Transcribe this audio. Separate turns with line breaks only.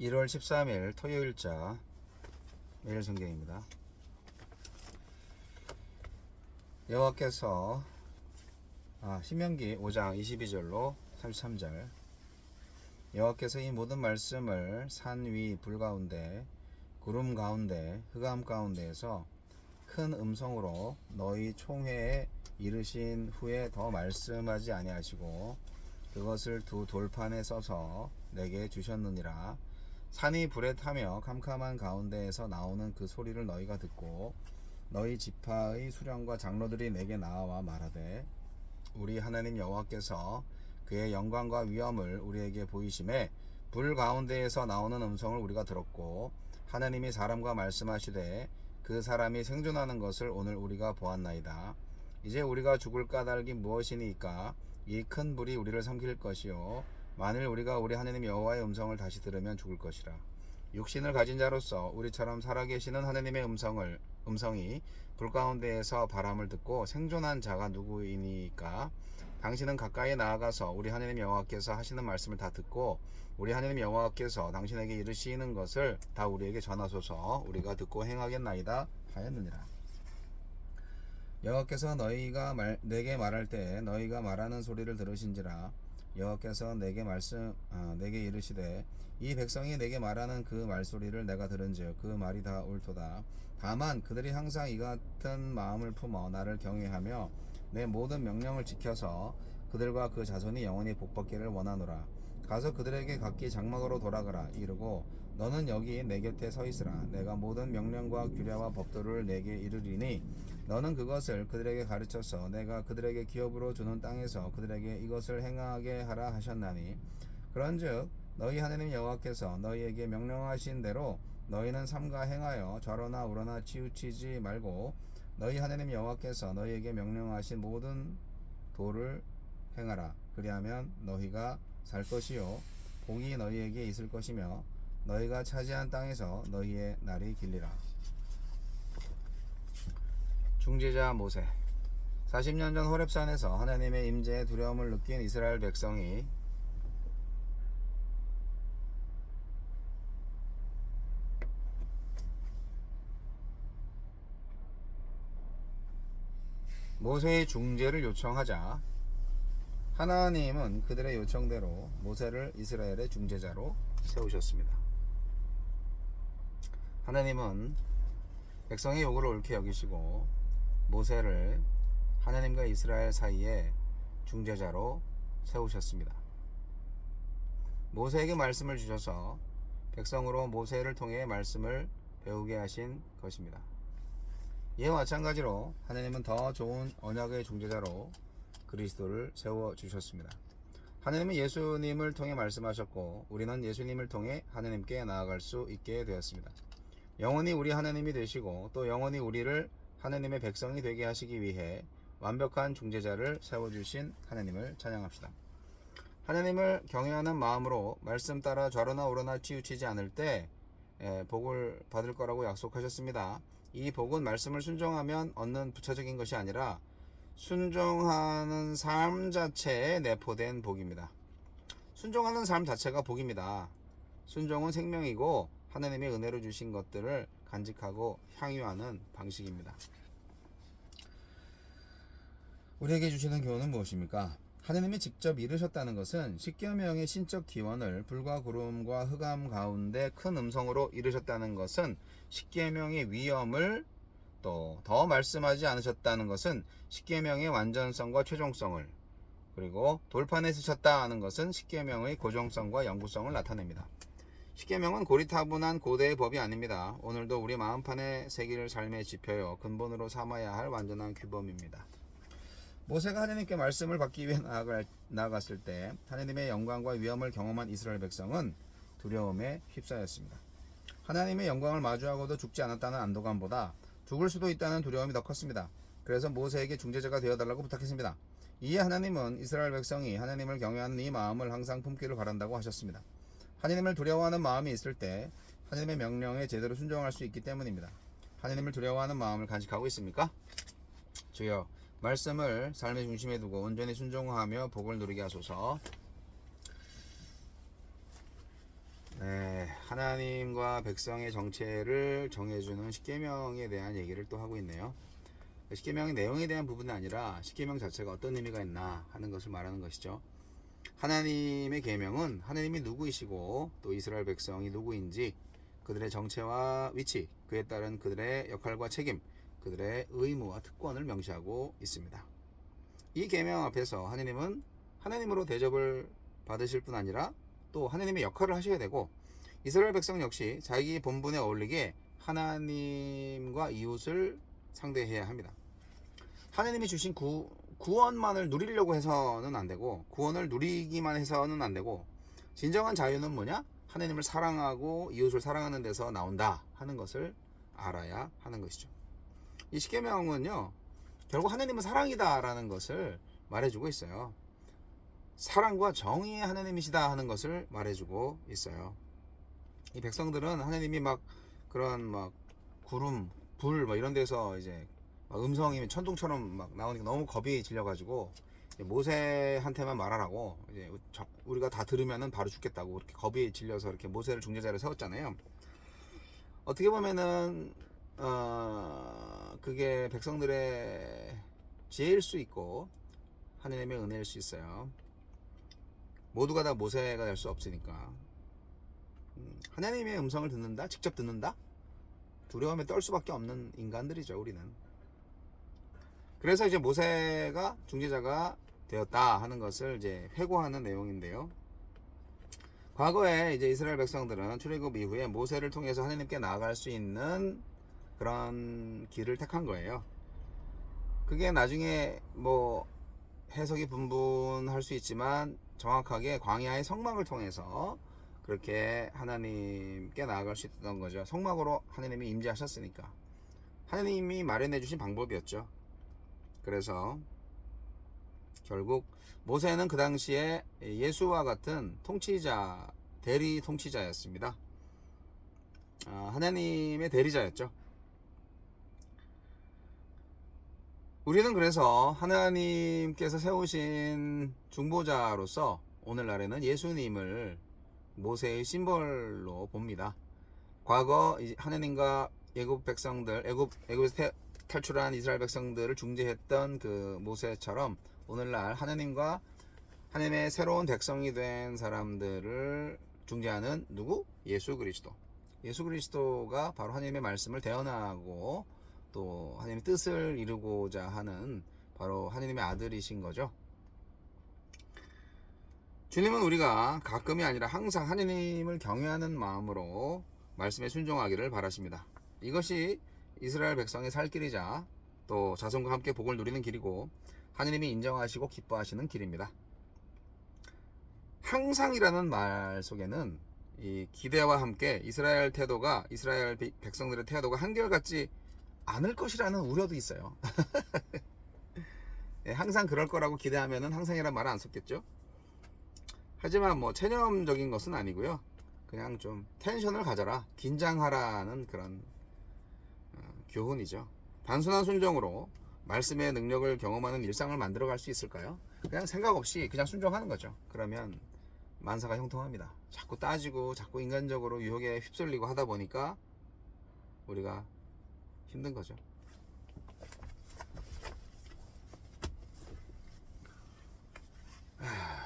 1월 13일 토요일자 매일 성경입니다. 여호와께서 아, 신명기 5장 22절로 33절 여호와께서 이 모든 말씀을 산 위 불 가운데 구름 가운데 흑암 가운데에서 큰 음성으로 너희 총회에 이르신 후에 더 말씀하지 아니하시고 그것을 두 돌판에 써서 내게 주셨느니라 산이 불에 타며 캄캄한 가운데에서 나오는 그 소리를 너희가 듣고 너희 지파의 수령과 장로들이 내게 나와 말하되 우리 하나님 여호와께서 그의 영광과 위엄을 우리에게 보이심에 불 가운데에서 나오는 음성을 우리가 들었고 하나님이 사람과 말씀하시되 그 사람이 생존하는 것을 오늘 우리가 보았나이다. 이제 우리가 죽을 까닭이 무엇이니까 이 큰 불이 우리를 삼킬 것이요 만일 우리가 우리 하나님 여호와의 음성을 다시 들으면 죽을 것이라. 육신을 가진 자로서 우리처럼 살아계시는 하나님의 음성을 음성이 불 가운데에서 바람을 듣고 생존한 자가 누구이니까 당신은 가까이 나아가서 우리 하나님 여호와께서 하시는 말씀을 다 듣고 우리 하나님 여호와께서 당신에게 이르시는 것을 다 우리에게 전하소서 우리가 듣고 행하겠나이다 하였느니라. 여호와께서 너희가 말, 내게 말할 때 너희가 말하는 소리를 들으신지라 여호와께서 내게 말씀 아, 내게 이르시되 이 백성이 내게 말하는 그 말소리를 내가 들은즉 그 말이 다 옳도다. 다만 그들이 항상 이 같은 마음을 품어 나를 경외하며 내 모든 명령을 지켜서 그들과 그 자손이 영원히 복받기를 원하노라 가서 그들에게 각기 장막으로 돌아가라 이르고 너는 여기 내 곁에 서 있으라. 내가 모든 명령과 규례와 법도를 내게 이르리니 너는 그것을 그들에게 가르쳐서 내가 그들에게 기업으로 주는 땅에서 그들에게 이것을 행하게 하라 하셨나니 그런즉 너희 하나님 여호와께서 너희에게 명령하신 대로 너희는 삼가 행하여 좌로나 우로나 치우치지 말고 너희 하나님 여호와께서 너희에게 명령하신 모든 도를 행하라. 그리하면 너희가 살 것이요. 복이 너희에게 있을 것이며 너희가 차지한 땅에서 너희의 날이 길리라. 중재자 모세. 40년 전 호렙산에서 하나님의 임재에 두려움을 느낀 이스라엘 백성이 모세의 중재를 요청하자 하나님은 그들의 요청대로 모세를 이스라엘의 중재자로 세우셨습니다. 하나님은 백성의 요구를 옳게 여기시고 모세를 하나님과 이스라엘 사이에 중재자로 세우셨습니다. 모세에게 말씀을 주셔서 백성으로 모세를 통해 말씀을 배우게 하신 것입니다. 이와 마찬가지로 하나님은 더 좋은 언약의 중재자로 그리스도를 세워 주셨습니다. 하나님은 예수님을 통해 말씀하셨고 우리는 예수님을 통해 하나님께 나아갈 수 있게 되었습니다. 영원히 우리 하나님이 되시고 또 영원히 우리를 하나님의 백성이 되게 하시기 위해 완벽한 중재자를 세워 주신 하나님을 찬양합시다. 하나님을 경외하는 마음으로 말씀 따라 좌로나 우로나 치우치지 않을 때 예, 복을 받을 거라고 약속하셨습니다. 이 복은 말씀을 순종하면 얻는 부차적인 것이 아니라 순종하는 삶 자체에 내포된 복입니다. 순종하는 삶 자체가 복입니다. 순종은 생명이고 하나님의 은혜로 주신 것들을 간직하고 향유하는 방식입니다. 우리에게 주시는 교훈은 무엇입니까? 하나님이 직접 이르셨다는 것은 십계명의 신적 기원을 불과 구름과 흑암 가운데 큰 음성으로 이르셨다는 것은 십계명의 위엄을 또더 말씀하지 않으셨다는 것은 십계명의 완전성과 최종성을 그리고 돌판에 쓰셨다는 것은 십계명의 고정성과 영구성을 나타냅니다. 십계명은 고리타분한 고대의 법이 아닙니다. 오늘도 우리 마음판에 새길 삶의 지표요 근본으로 삼아야 할 완전한 규범입니다. 모세가 하나님께 말씀을 받기 위해 나아갔을 때 하나님의 영광과 위엄을 경험한 이스라엘 백성은 두려움에 휩싸였습니다. 하나님의 영광을 마주하고도 죽지 않았다는 안도감보다 죽을 수도 있다는 두려움이 더 컸습니다. 그래서 모세에게 중재자가 되어달라고 부탁했습니다. 이에 하나님은 이스라엘 백성이 하나님을 경외하는 이 마음을 항상 품기를 바란다고 하셨습니다. 하나님을 두려워하는 마음이 있을 때 하나님의 명령에 제대로 순종할 수 있기 때문입니다. 하나님을 두려워하는 마음을 간직하고 있습니까? 주여 말씀을 삶의 중심에 두고 온전히 순종하며 복을 누리게 하소서. 네, 하나 하나님과 백성의 정체를 정해주는 십계명에 대한 얘기를 또 하고 있네요. 십계명의 내용에 대한 부분이 아니라 십계명 자체가 어떤 의미가 있나 하는 것을 말하는 것이죠. 하나님의 계명은 하나님이 누구이시고 또 이스라엘 백성이 누구인지 그들의 정체와 위치, 그에 따른 그들의 역할과 책임, 그들의 의무와 특권을 명시하고 있습니다. 이 계명 앞에서 하나님은 하나님으로 대접을 받으실 뿐 아니라 또 하나님의 역할을 하셔야 되고 이스라엘 백성 역시 자기 본분에 어울리게 하나님과 이웃을 상대해야 합니다. 하나님이 주신 구, 구원만을 누리려고 해서는 안 되고 구원을 누리기만 해서는 안 되고 진정한 자유는 뭐냐? 하나님을 사랑하고 이웃을 사랑하는 데서 나온다 하는 것을 알아야 하는 것이죠. 이 십계명은요. 결국 하나님은 사랑이다라는 것을 말해주고 있어요. 사랑과 정의의 하나님이시다 하는 것을 말해주고 있어요. 이 백성들은 하나님이 막 그런 막 구름, 불, 뭐 이런 데서 이제 막 음성이 천둥처럼 막 나오니까 너무 겁이 질려가지고 모세한테만 말하라고 이제 저- 우리가 다 들으면은 바로 죽겠다고 그렇게 겁이 질려서 이렇게 모세를 중재자로 세웠잖아요. 어떻게 보면은 어 그게 백성들의 지혜일 수 있고 하나님의 은혜일 수 있어요. 모두가 다 모세가 될 수 없으니까 음, 하나님의 음성을 듣는다, 직접 듣는다, 두려움에 떨 수밖에 없는 인간들이죠 우리는. 그래서 이제 모세가 중재자가 되었다 하는 것을 이제 회고하는 내용인데요. 과거에 이제 이스라엘 백성들은 출애굽 이후에 모세를 통해서 하나님께 나아갈 수 있는 그런 길을 택한 거예요. 그게 나중에 뭐 해석이 분분할 수 있지만 정확하게 광야의 성막을 통해서 그렇게 하나님께 나아갈 수 있던 거죠. 성막으로 하나님이 임재하셨으니까. 하나님이 마련해 주신 방법이었죠. 그래서 결국 모세는 그 당시에 예수와 같은 통치자, 대리 통치자였습니다. 아, 하나님의 대리자였죠. 우리는 그래서 하나님께서 세우신 중보자로서 오늘날에는 예수님을 모세의 심벌로 봅니다. 과거 이- 하나님과 애굽 백성들, 애굽 애굽에서 태- 탈출한 이스라엘 백성들을 중재했던 그 모세처럼 오늘날 하나님과 하나님의 새로운 백성이 된 사람들을 중재하는 누구? 예수 그리스도. 예수 그리스도가 바로 하나님의 말씀을 대언하고 또 하나님의 뜻을 이루고자 하는 바로 하나님의 아들이신 거죠. 주님은 우리가 가끔이 아니라 항상 하나님을 경외하는 마음으로 말씀에 순종하기를 바라십니다. 이것이 이스라엘 백성의 살 길이자 또 자손과 함께 복을 누리는 길이고 하나님이 인정하시고 기뻐하시는 길입니다. 항상이라는 말 속에는 이 기대와 함께 이스라엘 태도가 이스라엘 비- 백성들의 태도가 한결같지 않을 것이라는 우려도 있어요. 예, 항상 그럴 거라고 기대하면은 항상이란 말은 안 섞겠죠. 하지만 뭐 체념적인 것은 아니고요. 그냥 좀 텐션을 가져라, 긴장하라는 그런 어, 교훈이죠. 단순한 순종으로 말씀의 능력을 경험하는 일상을 만들어 갈 수 있을까요? 그냥 생각 없이 그냥 순종하는 거죠. 그러면 만사가 형통합니다. 자꾸 따지고 자꾸 인간적으로 유혹에 휩쓸리고 하다 보니까 우리가 힘든 거죠. 아,